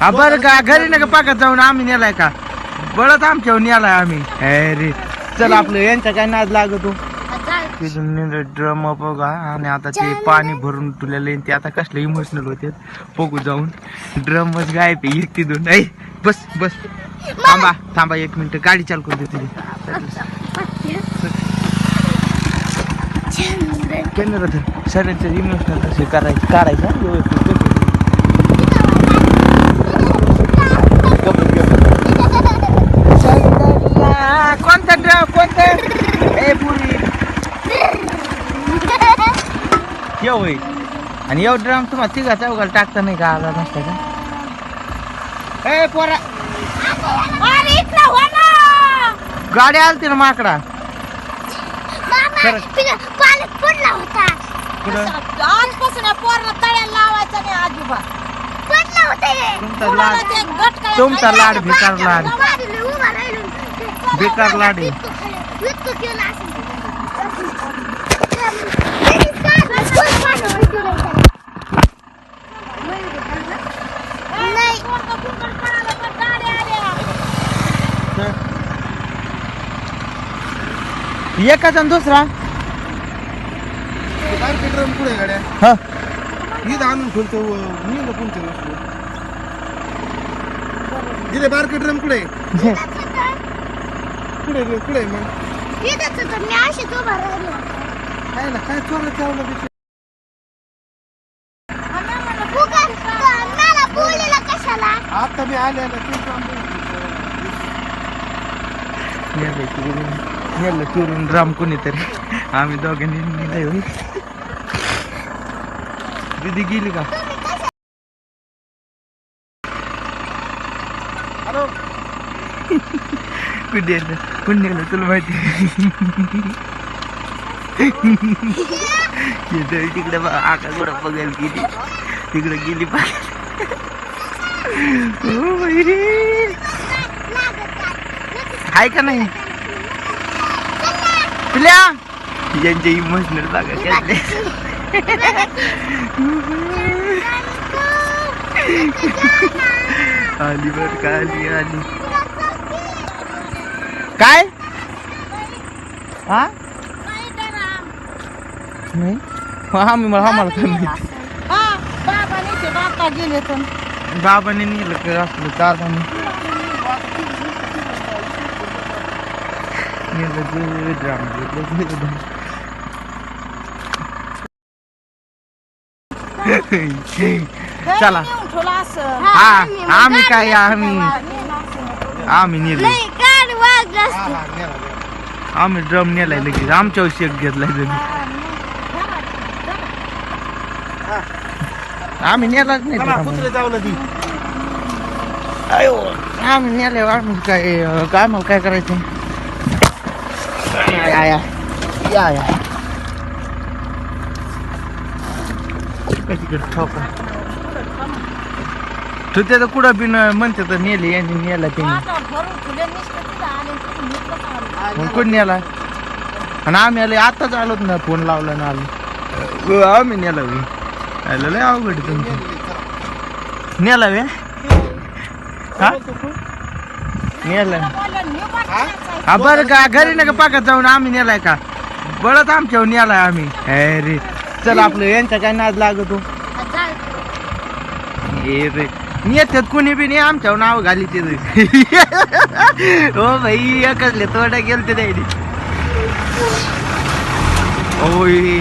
हा बरं का? घरी नका पाकत जाऊन आम्ही नेलाय का? बळत आमच्यावर नेलाय आम्ही. अरे चल आपलं यांचा काय नाद लागतो? तिथून ड्रम बघा. आणि आता ते पाणी भरून तुला ते आता कसले इमोशनल होते. बघू जाऊन. ड्रम च गायब एक तिथून ऐ बस बस. थांबा थांबा एक मिनिट. गाडी चालू करू दे तुझी कॅमेरा सगळ्यांचं इमोशनल तसे करायचं काढायचं हा, व्यवस्थित बघ. गप्प, गप्प. चला, कोणता ड्रम कोणता ए पुरी येऊ. आणि येऊ ड्रम तुम्हाला तिघा चौघाला टाकता नाही का आला नसता का ए पोरा हो ना गाडी आलती ना माकडा मामा खरंच. तिला पाण्यात पडला होता कुठं आजपासून या पोराला तळ्याला लावायचं नाही अजिबात पडला होता हे. तुमचा लाड ते काय तुमचा लाड भिकार लाड बाजूला उभा राहिलो. बेकार लाड आहे इतकं खाली, इतकं केलं असेल. तरी काय, फुल पाणी होतं नाही. नाही. पोरगं बुंगल पडायला पण गाड्या आल्या. एकाचा आणि दुसरा? पुढे गाड्या? हा. इथं आणून ठेवतो मी ना कोणते दिले बारके ड्रम कुठे कुठे रे, कुठे मग? इथंच होतं, मी. काय ना काय चोरलं चावलं कशाला? आता मी आले ना ते नेलं चुरून नेलं चुरून कोणीतरी. आम्ही दोघांनी होय दीदी गेली का? हॅलो. कुठे नेलं कुठे नेलं तुला माहिती तिकडे कुठं बघायला गेली. तिकडे गेली पाहिजे आहे का नाही? पिल्या? यांचे इमोशनल बघा कसले आली बर का आली आली. काय? हा? नाही हा मी मला आम्हाला काय माहिती. हा, बाबाने नेलं असलं दादाने नेलं जे ड्राम घेतलं जे ड्राम. चला नेऊन ठेवला असं हा आम्ही काय आम्ही आम्ही नेलं नाही गाडी वाजली असती. हा हा नेला नेला. आम्ही ड्रम नेलाय लगेच आमच्यावर शेक घेतलाय जण आम्ही नेलाच नाही चला तो कुत्रे चावलं ती अयो आम्ही नेले आम्ही काय अं, काय मला काय या या या या तिकडे ठोका तू त्याचं कुठं बिन म्हणते तर नेले यांनी नेला त्यांनी. मग कोण नेला? आणि आम्ही आले आताच आलोत ना फोन लावला ना आलो. आम्ही नेला वे आलं लय अवघड आहे तुमचं. नेला वे हा? नेला. बाटलीच हा बरं का घरी नका पाकत जाऊन आम्ही नेलाय का? बळत आमच्यावर नेलाय आम्ही. अरे चल आपलं यांचा काय नाद लागतो? ए रे कुणी बी नाही आमच्यावर नाव घाली ते हो भाई एकच ले तोडा गेलते ओय